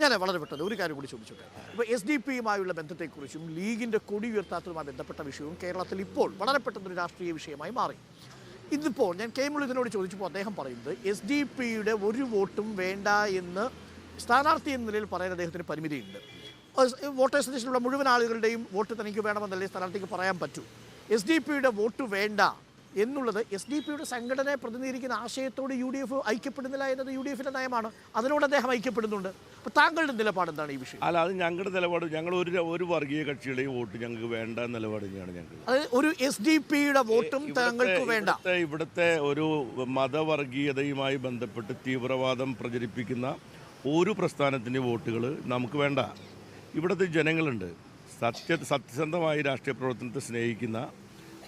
ഞാൻ വളരെ പെട്ടെന്ന് ഒരു കാര്യം കൂടി ചോദിച്ചോട്ടെ. ഇപ്പോൾ എസ് ഡി പിയുമായുള്ള ബന്ധത്തെക്കുറിച്ചും ലീഗിന്റെ കൊടി ഉയർത്താത്തതുമായി ബന്ധപ്പെട്ട വിഷയവും കേരളത്തിൽ ഇപ്പോൾ വളരെ പെട്ടെന്നൊരു രാഷ്ട്രീയ വിഷയമായി മാറി. ഇതിപ്പോൾ ഞാൻ കെ മുരളീധരനോട് ചോദിച്ചപ്പോൾ അദ്ദേഹം പറയുന്നത് എസ് ഡി പിയുടെ ഒരു വോട്ടും വേണ്ട എന്ന് സ്ഥാനാർത്ഥി എന്ന നിലയിൽ പറയാൻ അദ്ദേഹത്തിന് പരിമിതിയുണ്ട്. വോട്ടേഴ്സ് ലിസ്റ്റിലുള്ള മുഴുവൻ ആളുകളുടെയും വോട്ട് തനിക്ക് വേണമെന്നല്ലേ സ്ഥാനാർത്ഥിക്ക് പറയാൻ പറ്റൂ. എസ് ഡി പിയുടെ വോട്ട് വേണ്ട എന്നുള്ളത് എസ് ഡി പിയുടെ സംഘടനയെ പ്രതിനിധീകരിക്കുന്ന ആശയത്തോട് യു ഡി എഫ് ഐക്യപ്പെടുന്നില്ല എന്നത് യു ഡി എഫിന്റെ നയമാണ്. അതിനോട് അദ്ദേഹം ഐക്യപ്പെടുന്നുണ്ട്. അപ്പോൾ താങ്കളുടെ നിലപാട് എന്താണ് ഈ വിഷയം? അല്ല അത് ഞങ്ങളുടെ നിലപാട്. ഞങ്ങൾ ഒരു ഒരു വർഗീയ കക്ഷിയുടെയും വോട്ട് ഞങ്ങൾക്ക് വേണ്ട നിലപാട് തന്നെയാണ് ഞങ്ങൾ അതായത് ഒരു എസ് ഡി പിയുടെ വോട്ടും താങ്കൾക്ക് വേണ്ട. ഇവിടുത്തെ ഒരു മതവർഗീയതയുമായി ബന്ധപ്പെട്ട് തീവ്രവാദം പ്രചരിപ്പിക്കുന്ന ഒരു പ്രസ്ഥാനത്തിന്റെ വോട്ടുകൾ നമുക്ക് വേണ്ട. ഇവിടുത്തെ ജനങ്ങളുണ്ട്. സത്യ സത്യസന്ധമായി രാഷ്ട്രീയ പ്രവർത്തനത്തെ സ്നേഹിക്കുന്ന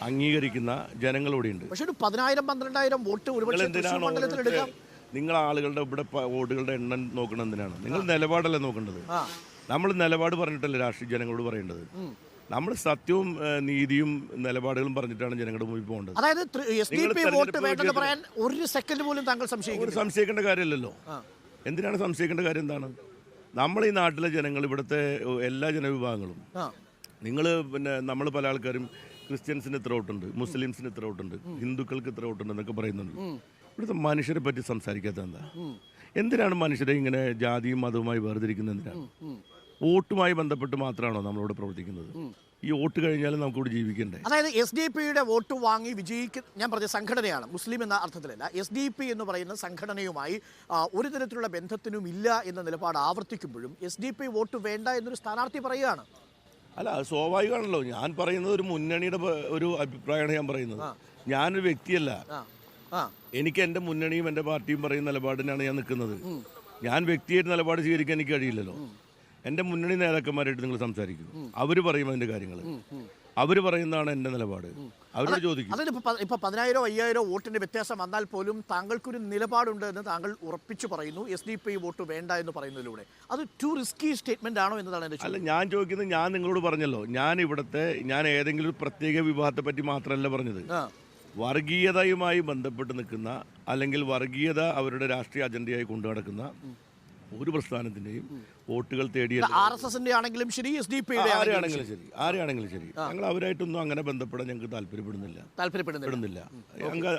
അംഗീകരിക്കുന്ന ജനങ്ങളിവിടെയുണ്ട് പക്ഷേ ഒരു പതിനായിരം പന്ത്രണ്ടായിരം വോട്ട് ഒരു ഒരുപക്ഷെ മണ്ഡലത്തിൽ എടുക്കാം? നിങ്ങൾ ആളുകളുടെ ഇവിടെ വോട്ടുകളുടെ എണ്ണം നോക്കണം എന്തിനാണ്? നിങ്ങൾ നിലപാടല്ലേ നോക്കേണ്ടത്? നമ്മൾ നിലപാട് പറഞ്ഞിട്ടല്ലേ രാഷ്ട്രീയ ജനങ്ങളോട് പറയേണ്ടത്? നമ്മൾ സത്യവും നീതിയും നിലപാടുകളും പറഞ്ഞിട്ടാണ് ജനങ്ങളുടെ മുമ്പിൽ പോകേണ്ടത്. അതായത് വോട്ട് വേണ്ടെന്ന് പറയാൻ ഒരു സെക്കൻഡ് പോലും താങ്കൾ ഒരു സംശയിക്കുന്നു സംശയിക്കേണ്ട കാര്യമല്ലല്ലോ. എന്തിനാണ് സംശയിക്കേണ്ട കാര്യം എന്താണ്? നമ്മൾ ഈ നാട്ടിലെ ജനങ്ങൾ ഇവിടുത്തെ എല്ലാ ജനവിഭാഗങ്ങളും നിങ്ങൾ പിന്നെ നമ്മൾ പല ആൾക്കാരും ക്രിസ്ത്യൻസിന് ഇത്ര ഔട്ടുണ്ട് മുസ്ലിംസിന് ഇത്ര ഔട്ടുണ്ട് ഹിന്ദുക്കൾക്ക് ഇത്ര ഔട്ടുണ്ട് എന്നൊക്കെ പറയുന്നുണ്ട്. ഇവിടുത്തെ മനുഷ്യരെ പറ്റി സംസാരിക്കാത്ത എന്താ? എന്തിനാണ് മനുഷ്യരെ ഇങ്ങനെ ജാതിയും മതവുമായി വേർതിരിക്കുന്നത് എന്തിനാണ് വോട്ടുമായി ബന്ധപ്പെട്ട് മാത്രമാണോ നമ്മളിവിടെ പ്രവർത്തിക്കുന്നത്? ഈ വോട്ട് കഴിഞ്ഞാലും നമുക്കിവിടെ ജീവിക്കണ്ടേ? അതായത് എസ് ഡി പിയുടെ വോട്ട് വാങ്ങി വിജയിക്കുന്ന ഞാൻ പറഞ്ഞ സംഘടനയാണ് മുസ്ലിം എന്ന അർത്ഥത്തിലല്ല. എസ് ഡി പി എന്ന് പറയുന്ന സംഘടനയുമായി ഒരു തരത്തിലുള്ള ബന്ധത്തിനും ഇല്ല എന്ന നിലപാട് ആവർത്തിക്കുമ്പോഴും എസ് ഡി പി വോട്ട് വേണ്ട എന്നൊരു സ്ഥാനാർത്ഥി പറയുകയാണ്. അല്ല അത് സ്വാഭാവികമാണല്ലോ. ഞാൻ പറയുന്നത് ഒരു മുന്നണിയുടെ ഒരു അഭിപ്രായമാണ് ഞാൻ പറയുന്നത്. ഞാനൊരു വ്യക്തിയല്ല. എനിക്ക് എന്റെ മുന്നണിയും എന്റെ പാർട്ടിയും പറയുന്ന നിലപാടിനാണ് ഞാൻ നിൽക്കുന്നത്. ഞാൻ വ്യക്തിയായിട്ട് നിലപാട് സ്വീകരിക്കാൻ എനിക്ക് കഴിയില്ലല്ലോ. എന്റെ മുന്നണി നേതാക്കന്മാരായിട്ട് നിങ്ങൾ സംസാരിക്കും. അവർ പറയും അതിന്റെ കാര്യങ്ങൾ അവർ പറയുന്നതാണ് എന്റെ നിലപാട്. അവരോട് ചോദിക്കും. അതിന് ഇപ്പൊ പ- ഇപ്പൊ പതിനായിരോ അയ്യായിരോ വോട്ടിന്റെ വ്യത്യാസം വന്നാൽ പോലും താങ്കൾക്കൊരു നിലപാടുണ്ട് എന്ന് താങ്കൾ ഉറപ്പിച്ചു പറയുന്നു. എസ് ഡി പി വോട്ട് വേണ്ട എന്ന് പറയുന്നതിലൂടെ. അത് ടു റിസ്കി സ്റ്റേറ്റ്മെന്റ് ആണോ എന്നതാണ് എന്റെ ചോദ്യം. അല്ല ഞാൻ ചോദിക്കുന്നത് ഞാൻ നിങ്ങളോട് പറഞ്ഞല്ലോ. ഞാൻ ഇവിടുത്തെ ഞാൻ ഏതെങ്കിലും ഒരു പ്രത്യേക വിഭാഗത്തെ പറ്റി മാത്രമല്ല പറഞ്ഞത്. വർഗീയതയുമായി ബന്ധപ്പെട്ട് നിൽക്കുന്ന അല്ലെങ്കിൽ വർഗീയത അവരുടെ രാഷ്ട്രീയ അജണ്ടയായി കൊണ്ടു നടക്കുന്ന ഒരു പ്രസ്ഥാനത്തിന്റെയും വോട്ടുകൾ തേടിയ ആർ എസ് എസിന്റെ ആണെങ്കിലും ശരി എസ് ഡി പി ആരെയാണെങ്കിലും ശരി. ആരെയാണെങ്കിലും ശരി. ഞങ്ങൾ അവരായിട്ടൊന്നും അങ്ങനെ ബന്ധപ്പെടാൻ ഞങ്ങൾക്ക് താല്പര്യപ്പെടുന്നില്ല. താല്പര്യപ്പെടുന്നില്ല. പെടുന്നില്ല.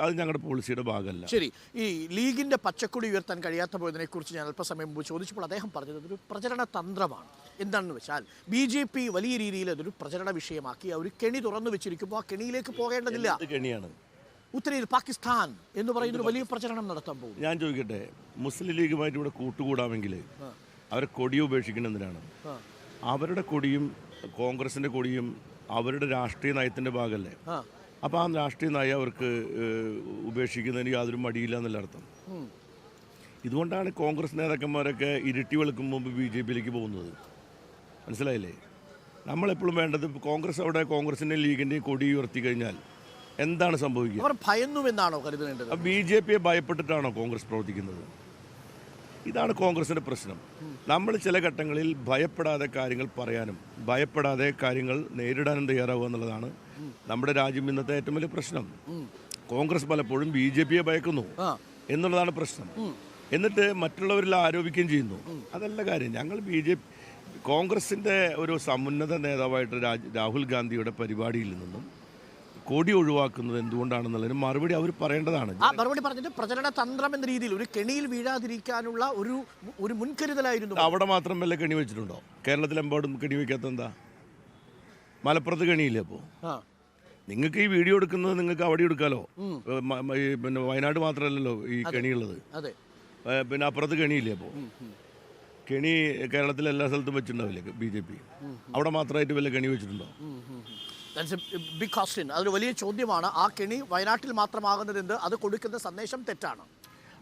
അത് ഞങ്ങളുടെ പോളിസിയുടെ ഭാഗമല്ല. ശരി ഈ ലീഗിന്റെ പച്ചക്കുടി ഉയർത്താൻ കഴിയാത്ത പോയതിനെ കുറിച്ച് ഞാൻ അല്പസമയം മുമ്പ് ചോദിച്ചപ്പോൾ അദ്ദേഹം പറഞ്ഞത് അതൊരു പ്രചരണ തന്ത്രമാണ്. എന്താണെന്ന് വെച്ചാൽ ബി ജെ പി വലിയ രീതിയിൽ അതൊരു പ്രചരണ വിഷയമാക്കി ഒരു കെണി തുറന്നു വെച്ചിരിക്കുമ്പോൾ ആ കെണിയിലേക്ക് പോകേണ്ടതില്ല. കെണിയാണ്? ഉത്തരയിൽ പാകിസ്ഥാൻ എന്ന് പറയുന്ന ഒരു വലിയ പ്രചരണം നടത്താൻ പോകും ഞാൻ ചോദിക്കട്ടെ മുസ്ലിം ലീഗുമായിട്ട് ഇവിടെ കൂട്ടുകൂടാമെങ്കിൽ അവരെ കൊടി ഉപേക്ഷിക്കണമെന്നതിനാണ് അവരുടെ കൊടിയും കോൺഗ്രസിന്റെ കൊടിയും അവരുടെ രാഷ്ട്രീയ നയത്തിന്റെ ഭാഗമല്ലേ അപ്പൊ അപ്പോൾ ആ രാഷ്ട്രീയ നയം അവർക്ക് ഉപേക്ഷിക്കുന്നതിന് യാതൊരു മടിയില്ല എന്നുള്ള അർത്ഥം. ഇതുകൊണ്ടാണ് കോൺഗ്രസ് നേതാക്കന്മാരൊക്കെ ഇരുട്ടി വെളുക്കും മുമ്പ് ബി ജെ പിയിലേക്ക് പോകുന്നത്. മനസ്സിലായില്ലേ? നമ്മളെപ്പോഴും വേണ്ടത് കോൺഗ്രസ് അവിടെ കോൺഗ്രസിന്റെ ലീഗിന്റെയും കൊടി ഉയർത്തി കഴിഞ്ഞാൽ എന്താണ് സംഭവിക്കുക? അവർ ഭയന്നുവെന്നാണോ കരുതേണ്ടത്? ബി ജെ പിയെ ഭയപ്പെട്ടിട്ടാണോ കോൺഗ്രസ് പ്രവർത്തിക്കുന്നത്? ഇതാണ് കോൺഗ്രസിന്റെ പ്രശ്നം. നമ്മൾ ചില ഘട്ടങ്ങളിൽ ഭയപ്പെടാതെ കാര്യങ്ങൾ പറയാനും ഭയപ്പെടാതെ കാര്യങ്ങൾ നേരിടാനും തയ്യാറാവുക എന്നുള്ളതാണ് നമ്മുടെ രാജ്യം ഇന്നത്തെ ഏറ്റവും വലിയ പ്രശ്നം. കോൺഗ്രസ് പലപ്പോഴും ബി ജെ പിയെ ഭയക്കുന്നു എന്നുള്ളതാണ് പ്രശ്നം. എന്നിട്ട് മറ്റുള്ളവരിൽ ആരോപിക്കുകയും ചെയ്യുന്നു. അതല്ല കാര്യം. ഞങ്ങൾ ബി ജെ പി കോൺഗ്രസിന്റെ ഒരു സമുന്നത നേതാവായിട്ട് രാഹുൽ ഗാന്ധിയുടെ പരിപാടിയിൽ നിന്നും കൊടി ഒഴിവാക്കുന്നത് എന്തുകൊണ്ടാണെന്നുള്ളതിന് മറുപടി അവർ പറയേണ്ടതാണ്. ആ മറുപടി പറഞ്ഞിട്ട് പ്രചരണ തന്ത്രം എന്ന രീതിയിൽ ഒരു കെണിയിൽ വീഴാതിരിക്കാനുള്ള ഒരു ഒരു മുൻകരുതലായിരുന്നു. അവിടെ മാത്രം വല്ല കെണി വെച്ചിട്ടുണ്ടോ? കേരളത്തിലെമ്പാടും കെണി വെക്കാത്ത എന്താ? മലപ്പുറത്ത് കെണിയില്ലേ അപ്പോ? നിങ്ങൾക്ക് ഈ വീഡിയോ എടുക്കുന്നത് നിങ്ങൾക്ക് അവിടെ എടുക്കാലോ? പിന്നെ വയനാട് മാത്രമല്ലല്ലോ ഈ കെണിയുള്ളത്. പിന്നെ അപ്പുറത്ത് കെണിയില്ലേ അപ്പോ? കെണി കേരളത്തിലെ എല്ലാ സ്ഥലത്തും വെച്ചിട്ടുണ്ടാവില്ലേ ബി ജെ പി? അവിടെ മാത്രമായിട്ട് വല്ല കെണി വെച്ചിട്ടുണ്ടോ? ബിഗ് ക്വസ്റ്റ്യൻ അതൊരു വലിയ ചോദ്യമാണ്. ആ കെണി വയനാട്ടിൽ മാത്രമാകുന്നത് എന്ത്? അത് കൊടുക്കുന്ന സന്ദേശം തെറ്റാണ്?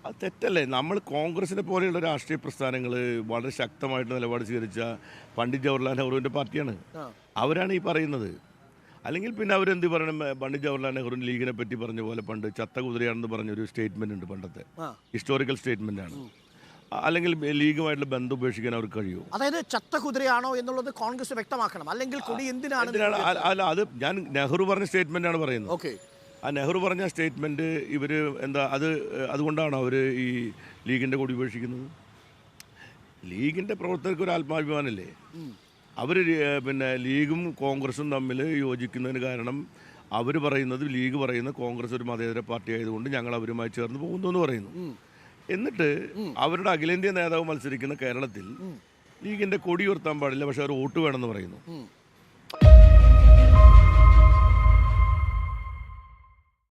അത് തെറ്റല്ലേ. നമ്മൾ കോൺഗ്രസിനെ പോലെയുള്ള രാഷ്ട്രീയ പ്രസ്ഥാനങ്ങൾ വളരെ ശക്തമായിട്ട് നിലപാട് സ്വീകരിച്ച പണ്ഡിറ്റ് ജവഹർലാൽ നെഹ്റുവിന്റെ പാർട്ടിയാണ്. അവരാണ് ഈ പറയുന്നത്. അല്ലെങ്കിൽ പിന്നെ അവരെന്ത് പറയണം? പണ്ഡിറ്റ് ജവഹർലാൽ നെഹ്റുവിന്റെ ലീഗിനെ പറ്റി പറഞ്ഞ പോലെ പണ്ട് ചത്ത കുതിരയാണെന്ന് പറഞ്ഞൊരു സ്റ്റേറ്റ്മെന്റ് ഉണ്ട് പണ്ടത്തെ. ഹിസ്റ്റോറിക്കൽ സ്റ്റേറ്റ്മെന്റ് ആണ്. അല്ലെങ്കിൽ ലീഗുമായിട്ടുള്ള ബന്ധം ഉപേക്ഷിക്കാൻ അവർക്ക് കഴിയുമോ? അതായത് ചത്ത കുതിരയാണോ എന്നുള്ളത് കോൺഗ്രസ് വ്യക്തമാക്കണം. അല്ലെങ്കിൽ കൊടി എന്തിനാണ് എന്തിനാണ്? അല്ല അത് ഞാൻ നെഹ്റു പറഞ്ഞ സ്റ്റേറ്റ്മെന്റ് ആണ് പറയുന്നത്. ഓക്കെ. ആ നെഹ്റു പറഞ്ഞ സ്റ്റേറ്റ്മെന്റ് ഇവർ എന്താ അത് അതുകൊണ്ടാണ് അവർ ഈ ലീഗിന്റെ കൊടി ഉപേക്ഷിക്കുന്നത്. ലീഗിന്റെ പ്രവർത്തകർക്ക് ഒരു ആത്മാഭിമാനല്ലേ? അവർ പിന്നെ ലീഗും കോൺഗ്രസും തമ്മിൽ യോജിക്കുന്നതിന് കാരണം അവർ പറയുന്നത് ലീഗ് പറയുന്നത് കോൺഗ്രസ് ഒരു മതേതര പാർട്ടി ആയതുകൊണ്ട് ഞങ്ങൾ അവരുമായി ചേർന്ന് പോകുന്നു എന്ന് പറയുന്നു. എന്നിട്ട് അവരുടെ അഖിലേന്ത്യാ നേതാവ് മത്സരിക്കുന്ന കേരളത്തിൽ ലീഗിന്റെ കൊടി ഉയർത്താൻ പാടില്ല പക്ഷെ അവർ വോട്ട് വേണമെന്ന് പറയുന്നു.